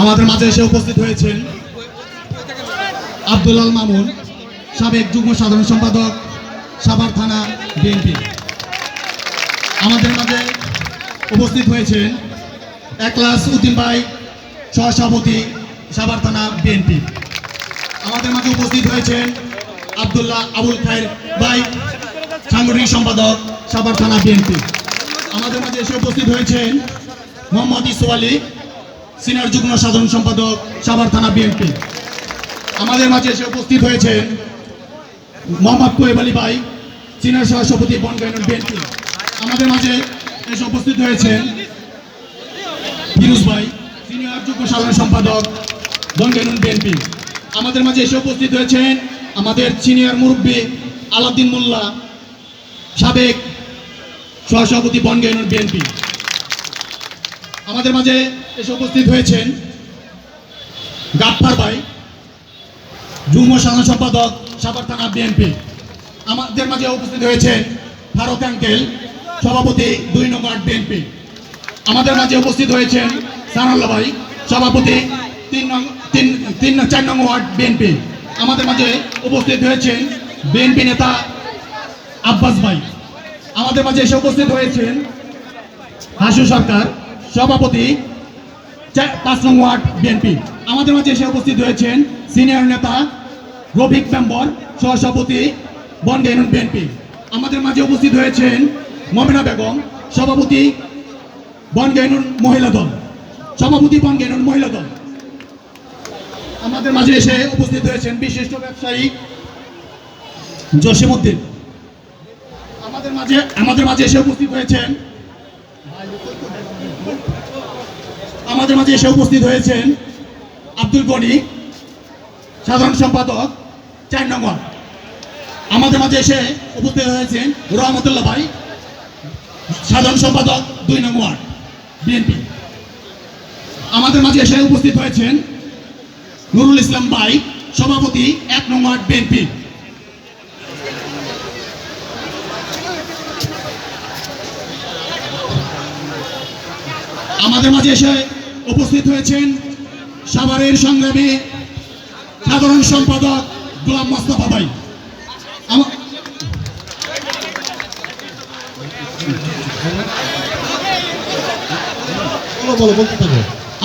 আমাদের মাঝে এসে উপস্থিত হয়েছেন আব্দুলাল মামুন, সাবেক যুগ্ম সাধারণ সম্পাদক, সাভার থানা বিএনপি। আমাদের মাঝে উপস্থিত হয়েছেন একলাস উদ্দিন ভাই, সহসভাপতি, সাভার থানা বিএনপি। আমাদের মাঝে উপস্থিত হয়েছেন আব্দুল্লাহ আবুল খায়ের ভাই, সাংগঠনিক সম্পাদক, সাভার থানা বিএনপি। আমাদের মাঝে এসে উপস্থিত হয়েছেন মোহাম্মদ ইসু আলী, সিনিয়র যুগ্ম সাধারণ সম্পাদক, সাভার থানা বিএনপি। আমাদের মাঝে এসে উপস্থিত হয়েছেন মোহাম্মদ কোয়েব আলী ভাই, সিনিয়র সহসভাপতি বনগাইনুল বিএনপি। আমাদের মাঝে এসে উপস্থিত হয়েছেন ফিরুজ ভাই, সিনিয়র যুগ্ম সাধারণ সম্পাদক বনগাইনুল বিএনপি। আমাদের মাঝে এসে উপস্থিত হয়েছেন আমাদের সিনিয়র মুরব্বী আলাউদ্দিন মোল্লা, সাবেক সহসভাপতি বনগাইনুল বিএনপি। আমাদের মাঝে এসে উপস্থিত হয়েছেন গাফফার ভাই, যুগ্ম সাধারণ সম্পাদক সাভার থানা বিএনপি। আমাদের মাঝে উপস্থিত হয়েছেন ফারুক আঙ্কেল, সভাপতি দুই নম্বর বিএনপি। আমাদের মাঝে উপস্থিত হয়েছেন সানাল্লা ভাই, সভাপতি তিন নং, তিন তিন, চার নং ওয়ার্ড বিএনপি। আমাদের মাঝে উপস্থিত হয়েছেন বিএনপি নেতা আব্বাস ভাই। আমাদের মাঝে এসে উপস্থিত হয়েছেন হাসু সরকার, সভাপতি পাঁচ নং ওয়ার্ড বিএনপি আমাদের মাঝে এসে উপস্থিত হয়েছেন সিনিয়র নেতা রফিক মেম্বর, সহসভাপতি বনগাইনুন বিএনপি আমাদের মাঝে উপস্থিত হয়েছেন মমিনা বেগম, সভাপতি বনগাইনুন মহিলা দল। সভাপতি বনগাইনুন মহিলা দল। আমাদের মাঝে এসে উপস্থিত হয়েছেন বিশিষ্ট ব্যবসায়ী জসিমউদ্দিন। আমাদের মাঝে, আমাদের মাঝে এসে উপস্থিত হয়েছেন। আমাদের মাঝে এসে উপস্থিত হয়েছেন আব্দুল গনি, সাধারণ সম্পাদক, চার নম্বর। আমাদের মাঝে এসে উপস্থিত হয়েছেন রহমতুল্লাহ ভাই, সাধারণ সম্পাদক, দুই নম্বর, বিএনপি। আমাদের মাঝে এসে উপস্থিত হয়েছেন নুরুল ইসলাম ভাই, সভাপতি, এক নম্বর, বিএনপি। আমাদের মাঝে এসে উপস্থিত হয়েছেন সাভারের সংগ্রামী সাধারণ সম্পাদক গোলাম মোস্তফা ভাই।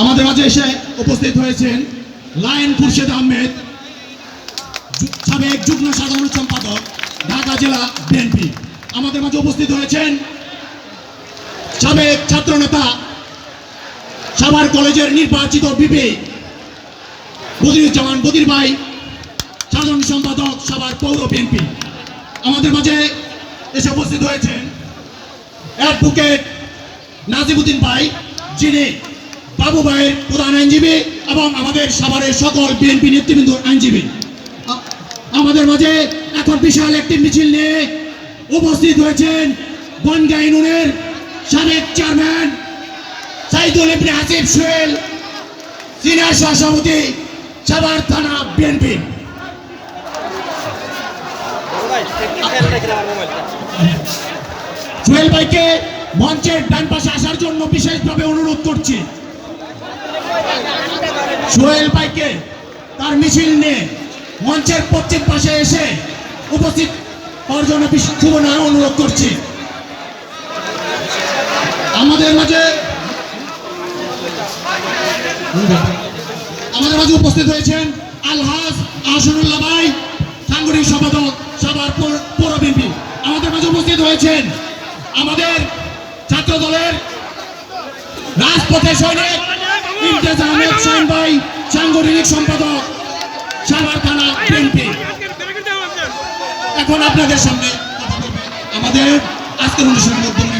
আমাদের মাঝে এসে উপস্থিত হয়েছেন লায়ন খুরশেদ আহমেদ সাবেক যুগ্ম সাধারণ সম্পাদক ঢাকা জেলা বিএনপি। আমাদের মাঝে উপস্থিত হয়েছেন সাবেক ছাত্রনেতা সাভার কলেজের নির্বাচিত বিপি বদিরুজ্জামান বদির ভাই সাধারণ সম্পাদক সাভার পৌর বিএনপি। আমাদের মাঝে এসে উপস্থিত হয়েছেন অ্যাডভোকেট নাজিবুদ্দিন ভাই, যিনি বাবু ভাইয়ের প্রধান আইনজীবী এবং আমাদের সাভারের সকল বিএনপি নেতৃবৃন্দ আইনজীবী। আমাদের মাঝে এখন বিশাল একটি মিছিল নিয়ে উপস্থিত হয়েছেন বনগা ইউনিয়নের সাবেক চেয়ারম্যান সাইদুল ইবনে হাসিব সোহেল সিনিয়র সহসভাপতি সাভার থানা বিএনপি সোহেল ভাইকে মঞ্চের ডান পাশে আসার জন্য বিশেষভাবে অনুরোধ করছি। সোহেল ভাইকে তার মিছিল নিয়ে মঞ্চের পশ্চিম পাশে এসে উপস্থিত হওয়ার জন্য বিশ- অনুরোধ করছি। আমাদের মাঝে আমাদের মাঝে উপস্থিত হয়েছেন আলহাজ আহসানুল্লাহ ভাই, সাংগঠনিক সম্পাদক সবার পৌর- আমাদের মাঝে উপস্থিত হয়েছেন আমাদের ছাত্র দলের রাজপথে সৈনিক ইমতিয়াজ আহমেদ শাহিন ভাই, সাংগঠনিক সম্পাদক, সাভার থানা বিএনপি। এখন আপনাদের সামনে আমাদের আজকের অনুষ্ঠানের উদ্বোধনী